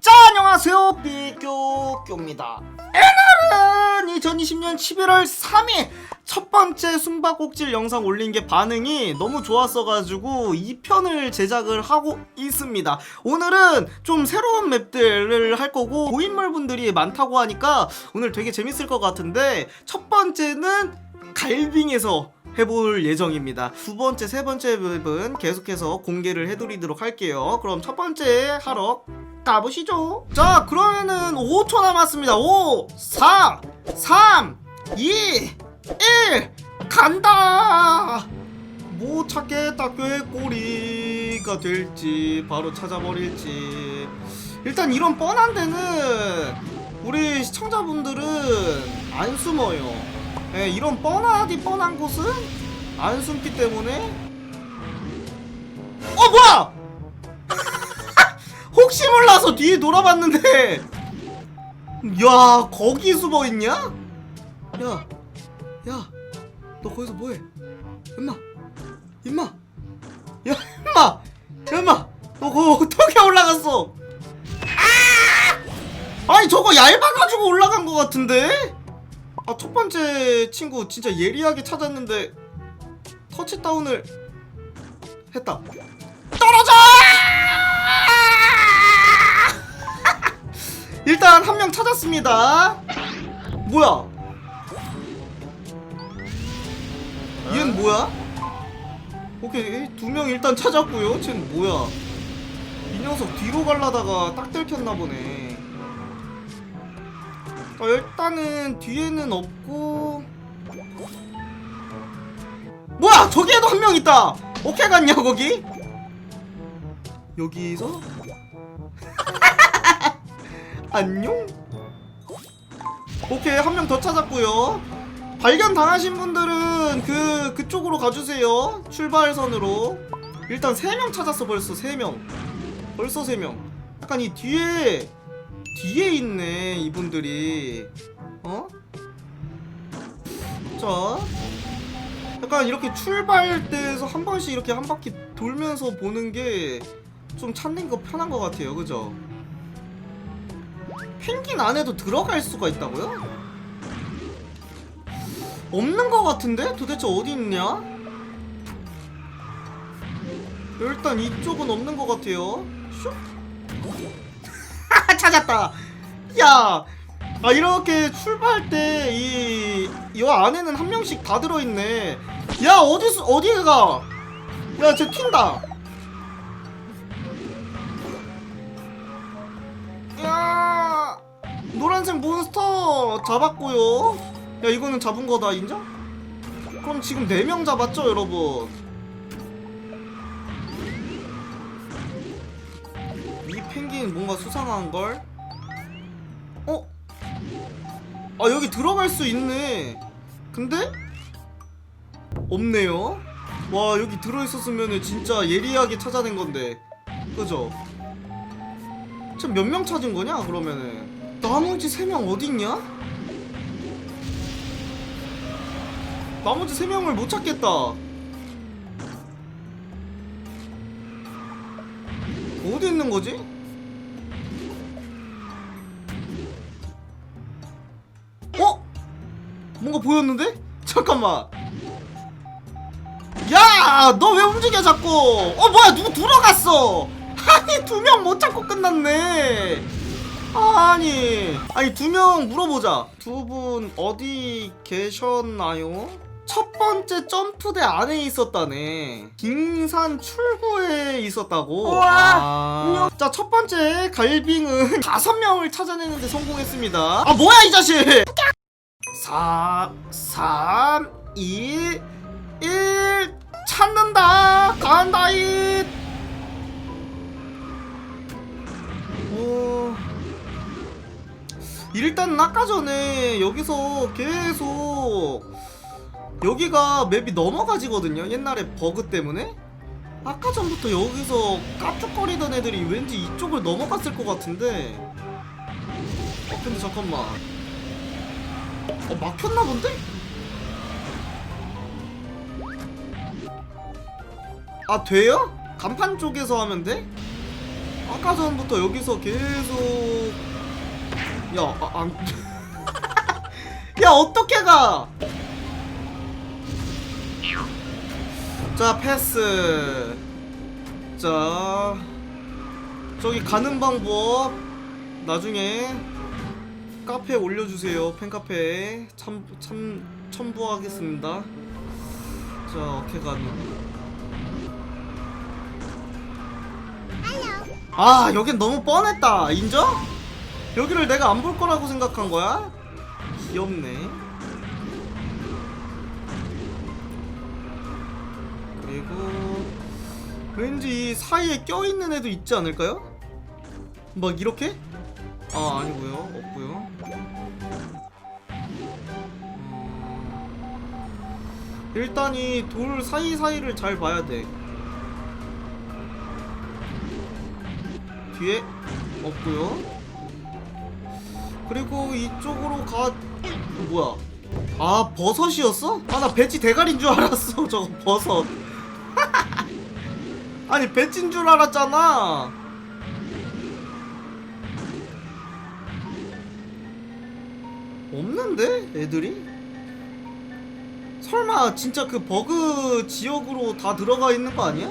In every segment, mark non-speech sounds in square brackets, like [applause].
자 안녕하세요. 삐교교입니다. 오늘은 2020년 11월 3일 첫 번째 숨바꼭질 영상 올린 게 반응이 너무 좋았어가지고 2편을 제작을 하고 있습니다. 오늘은 좀 새로운 맵들을 할 거고 고인물 분들이 많다고 하니까 오늘 되게 재밌을 것 같은데 첫 번째는 갈빙에서 해볼 예정입니다. 두 번째, 세 번째 맵은 계속해서 공개를 해드리도록 할게요. 그럼 첫 번째 하러 가보시죠. 자, 그러면은 5초 남았습니다. 5, 4, 3, 2, 1, 간다! 뭐 찾겠다 꾀꼬리가 될지 바로 찾아버릴지 일단 이런 뻔한 데는 우리 시청자분들은 안 숨어요 예, 이런 뻔하디 뻔한 곳은 안 숨기 때문에 어 뭐야 [laughs] 혹시 몰라서 뒤에 돌아봤는데 야 거기 숨어있냐? 야 야, 너 거기서 뭐해? 임마, 임마, 야, 임마, 야, 임마, 너 거기 어떻게 올라갔어? 아! 아니 저거 얇아가지고 올라간 것 같은데? 아 첫 번째 친구 진짜 예리하게 찾았는데 터치다운을 했다. 떨어져! [laughs] 일단 한 명 찾았습니다. 뭐야? 얘는 뭐야? 오케이 두 명 일단 찾았고요. 쟤는 뭐야? 이 녀석 뒤로 갈라다가 딱 들켰나 보네. 어, 일단은 뒤에는 없고 뭐야 저기에도 한 명 있다. 오케이 갔냐 거기? 여기서 [laughs] 안녕. 오케이 한 명 더 찾았고요. 발견 당하신 분들은 그 그쪽으로 가주세요. 출발선으로. 일단 세명 찾았어 벌써 세 명. 벌써 세 명. 약간 이 뒤에 뒤에 있네 이분들이. 어? 자. 약간 이렇게 출발대에서 한 번씩 이렇게 한 바퀴 돌면서 보는 게 좀 찾는 거 편한 것 같아요, 그죠? 펭귄 안에도 들어갈 수가 있다고요? 없는 것 같은데? 도대체 어디 있냐? 일단 이쪽은 없는 것 같아요. 슉. 찾았다. 야, 아 이렇게 출발 때이 이 안에는 한 명씩 다 들어있네. 야 어디서 어디에 가? 야, 쟤 튄다. 야, 노란색 몬스터 잡았고요. 야, 이거는 잡은 거다 인정? 그럼 지금 4명 잡았죠, 여러분? 펭귄 뭔가 수상한 걸? 어? 아 여기 들어갈 수 있네. 근데 없네요. 와 여기 들어 있었으면 진짜 예리하게 찾아낸 건데, 그죠? 지금 몇 명 찾은 거냐 그러면은 나머지 세명 어딨냐? 나머지 세 명을 못 찾겠다. 어디 있는 거지? 뭔가 보였는데? 잠깐만. 야, 너 왜 움직여 자꾸? 어 뭐야 누구 들어갔어? 아니 두 명 못 찾고 끝났네. 아니 아니 두 명 물어보자. 두 분 어디 계셨나요? 첫 번째 점프대 안에 있었다네. 빙산 출구에 있었다고. 우와. 자, 첫 번째 갈빙은 [laughs] 다섯 명을 찾아내는데 성공했습니다. 아, 뭐야, 이 자식! 4, 3, 2, 1, 찾는다! 간다잇! 오. 일단 아까 전에 여기서 계속 여기가 맵이 넘어가지거든요. 옛날에 버그 때문에. 아까 전부터 여기서 깝죽거리던 애들이 왠지 이쪽을 넘어갔을 것 같은데. 어 근데 잠깐만. 어 막혔나 본데? 아 돼요? 간판 쪽에서 하면 돼? 아까 전부터 여기서 계속 야 아, 안... [laughs] 야 어떻게 가? 자 패스 자 저기 가는 방법 나중에 카페에 올려주세요 팬카페에 참, 참 첨부하겠습니다 자 어떻게 가는 아 여긴 너무 뻔했다 인정? 여기를 내가 안 볼 거라고 생각한 거야? 귀엽네 그리고 왠지 이 사이에 껴있는 애도 있지 않을까요? 막 이렇게? 아 아니고요 없고요 일단 이 돌 사이사이를 잘 봐야 돼. 뒤에 없고요. 그리고 이쪽으로 가 뭐야? 아 버섯이었어? 아 나 배지 대가리인 줄 알았어 [laughs] 저거 버섯. [laughs] 아니 배지인 줄 알았잖아. 없는데 애들이? 설마 진짜 그 버그 지역으로 다 들어가 있는 거 아니야?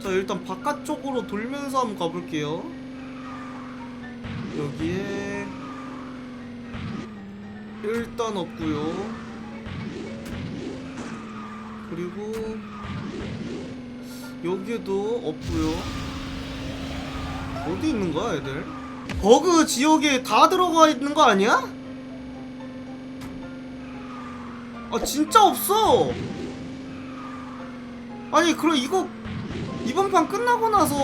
자 일단 바깥쪽으로 돌면서 한번 가볼게요 여기에 일단 없고요 그리고 여기에도 없고요 어디 있는 거야 애들? 버그 지역에 다 들어가 있는 거 아니야? 아 진짜 없어 아니 그럼 이거 이번 판 끝나고 나서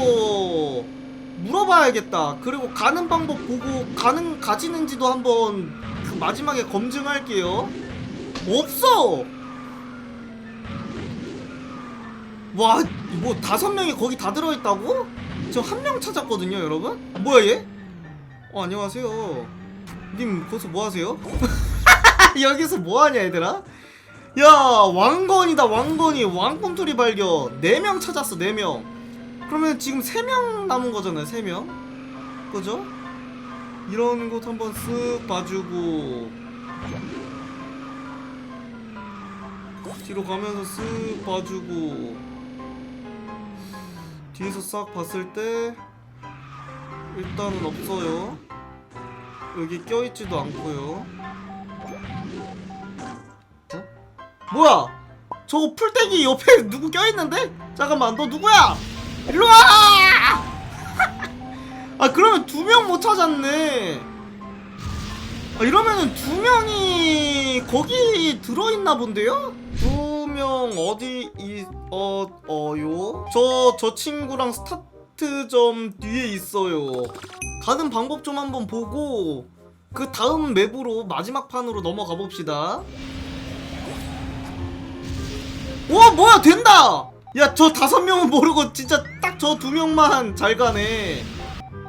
물어봐야겠다. 그리고 가는 방법 보고 가는 가지는지도 한번 그 마지막에 검증할게요. 없어. 와, 뭐 다섯 명이 거기 다 들어있다고? 저 한 명 찾았거든요, 여러분. 뭐야 얘? 어 안녕하세요. 님 거기서 뭐 하세요? [laughs] 여기서 뭐 하냐 얘들아? 야 왕건이다 왕건이. 왕꿈틀이 발견. 4명 찾았어 4명. 그러면 지금 3명 남은 거잖아요 3명. 그죠? 이런 곳 한번 쓱 봐주고. 뒤로 가면서 쓱 봐주고. 뒤에서 싹 봤을 때 일단은 없어요. 여기 껴있지도 않고요 뭐야? 저거 풀떼기 옆에 [laughs] 누구 껴있는데? 잠깐만 너 누구야? 일로와! [laughs] 아 그러면 두 명 못 찾았네 아, 이러면은 두 명이 거기 들어있나 본데요? 두 명 어디 이, 어, 어요? 저, 저 친구랑 스타트점 뒤에 있어요 가는 방법 좀 한번 보고 그 다음 맵으로 마지막 판으로 넘어가 봅시다 와 뭐야 된다! 야 저 다섯 명은 모르고 진짜 딱 저 두 명만 잘 가네.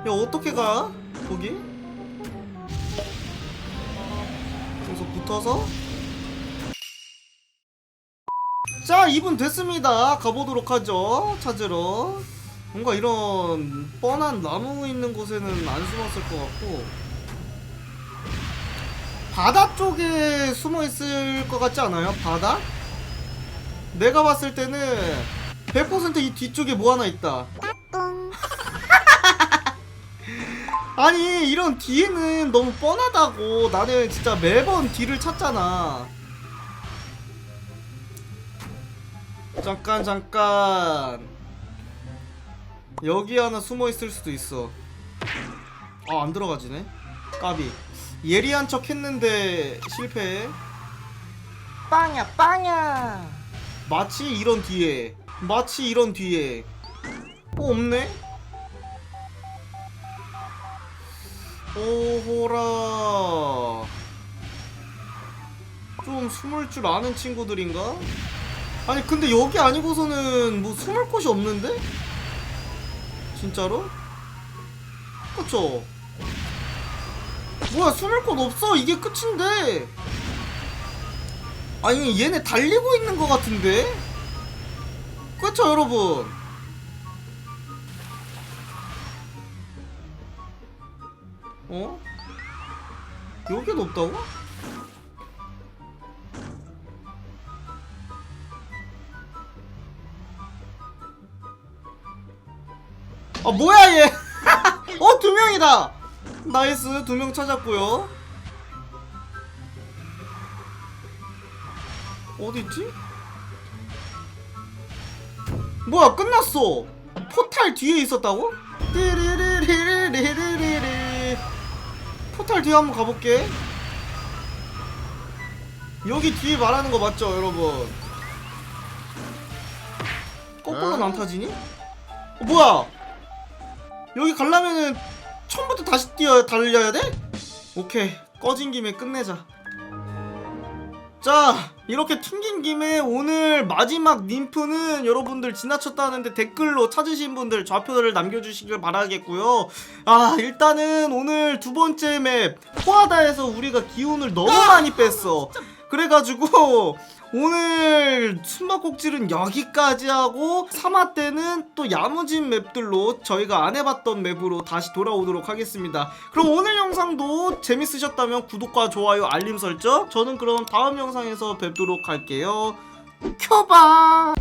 야 어떻게 가? 거기? 여기서 붙어서? 자 2분 됐습니다. 가보도록 하죠 찾으러. 뭔가 이런 뻔한 나무 있는 곳에는 안 숨었을 것 같고. 바다 쪽에 숨어 있을 것 같지 않아요? 바다? 내가 봤을 때는 100%이 뒤쪽에 뭐 하나 있다. [laughs] 아니 이런 뒤에는 너무 뻔하다고 나는 진짜 매번 뒤를 찾잖아. 잠깐 잠깐 여기 하나 숨어 있을 수도 있어. 아 안 들어가지네. 까비. 예리한 척 했는데 실패. 빵야 빵야. 마치 이런 뒤에 마치 이런 뒤에 어 없네 오호라 좀 숨을 줄 아는 친구들인가? 아니 근데 여기 아니고서는 뭐 숨을 곳이 없는데? 진짜로? 그쵸? 뭐야 숨을 곳 없어 이게 끝인데 아니 얘네 달리고 있는 것 같은데? 그쵸 여러분? 어? 여기에 높다고? 아 뭐야 얘? [laughs] 어 두 명이다. 나이스 두 명 찾았고요. 어디 있지? 뭐야 끝났어. 포탈 뒤에 있었다고? 띠리리리리리리리. 포탈 뒤에 한번 가볼게. 여기 뒤에 말하는 거 맞죠, 여러분? 거꾸로는 안 타지니? 어, 뭐야? 여기 가려면은 처음부터 다시 뛰어 달려야 돼? 오케이 꺼진 김에 끝내자. 자 이렇게 튕긴 김에 오늘 마지막 님프는 여러분들 지나쳤다는데 댓글로 찾으신 분들 좌표를 남겨주시길 바라겠고요. 아 일단은 오늘 두 번째 맵 포하다에서 우리가 기운을 너무 많이 뺐어. 그래가지고 오늘 숨바꼭질은 여기까지 하고 3화 때는 또 야무진 맵들로 저희가 안 해봤던 맵으로 다시 돌아오도록 하겠습니다. 그럼 오늘 영상도 재밌으셨다면 구독과 좋아요 알림 설정. 저는 그럼 다음 영상에서 뵙도록 할게요. 켜봐